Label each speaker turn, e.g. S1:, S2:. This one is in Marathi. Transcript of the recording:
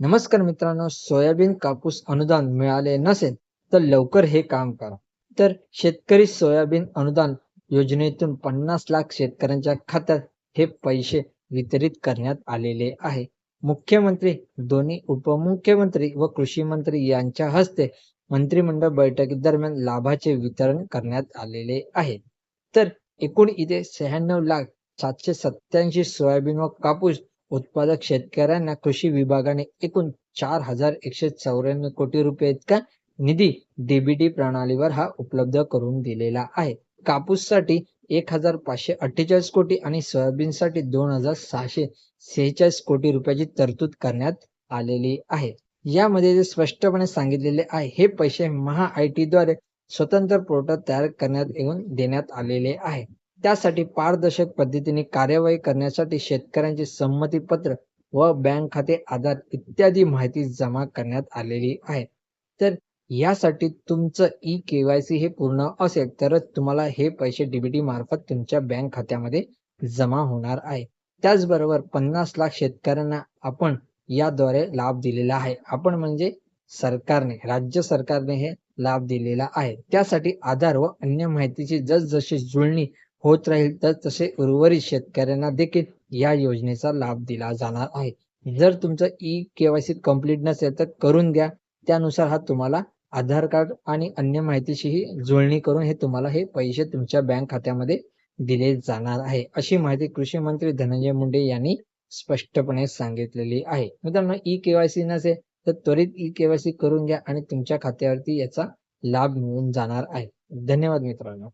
S1: नमस्कार मित्रांनो सोयाबीन कापूस अनुदान मिळाले नसेल तर लवकर हे काम करा. तर शेतकरी सोयाबीन अनुदान योजनेतून पन्नास लाख शेतकऱ्यांच्या खात्यात हे पैसे वितरित करण्यात आलेले आहे. मुख्यमंत्री दोन्ही उपमुख्यमंत्री व कृषी मंत्री यांच्या हस्ते मंत्रिमंडळ बैठकी दरम्यान लाभाचे वितरण करण्यात आलेले आहे. तर एकूण इथे शहाण्णव लाख सातशे सत्याऐंशी सोयाबीन व कापूस उत्पादक शेतकऱ्यांना कृषी विभागाने एकूण चार हजार एकशे चौऱ्याण्णव कोटी रुपये इतका निधी डीबीटी प्रणालीवर हा उपलब्ध करून दिलेला आहे. कापूससाठी एक हजार पाचशे अठ्ठेचाळीस कोटी आणि सोयाबीनसाठी दोन हजार सहाशे सेहेचाळीस कोटी रुपयाची तरतूद करण्यात आलेली आहे. यामध्ये जे स्पष्टपणे सांगितलेले आहे हे पैसे महा आय टी द्वारे स्वतंत्र पोर्टल तयार करण्यात येऊन देण्यात आलेले आहे. त्यासाठी पारदर्शक पद्धतीने कार्यवाही करण्यासाठी शेतकऱ्यांचे संमतीपत्र व बँक खाते आधार इत्यादी माहिती जमा करण्यात आलेली आहे. तर यासाठी तुमचं ई केवायसी हे पूर्ण असेल तरच तुम्हाला हे पैसे डीबीटी मार्फत तुमच्या बँक खात्यामध्ये जमा होणार आहे. त्याचबरोबर पन्नास लाख शेतकऱ्यांना आपण याद्वारे लाभ दिलेला आहे. आपण म्हणजे सरकारने राज्य सरकारने हे लाभ दिलेला आहे. त्यासाठी आधार व अन्य माहितीची जसजशी जुळणी होत राहील तर तसे उर्वरित शेतकऱ्यांना देखील या योजनेचा लाभ दिला जाणार आहे. जर तुमचं ई केवायसी कंप्लीट नसेल तर करून घ्या. त्यानुसार हा तुम्हाला आधार कार्ड आणि अन्य माहितीशीही जुळणी करून हे तुम्हाला हे पैसे तुमच्या बँक खात्यामध्ये दिले जाणार आहे. अशी माहिती कृषी मंत्री धनंजय मुंडे यांनी स्पष्टपणे सांगितलेली आहे. मित्रांनो ई केवायसी नसेल तर त्वरित ई केवायसी करून घ्या आणि तुमच्या खात्यावरती याचा लाभ मिळून जाणार आहे. धन्यवाद मित्रांनो.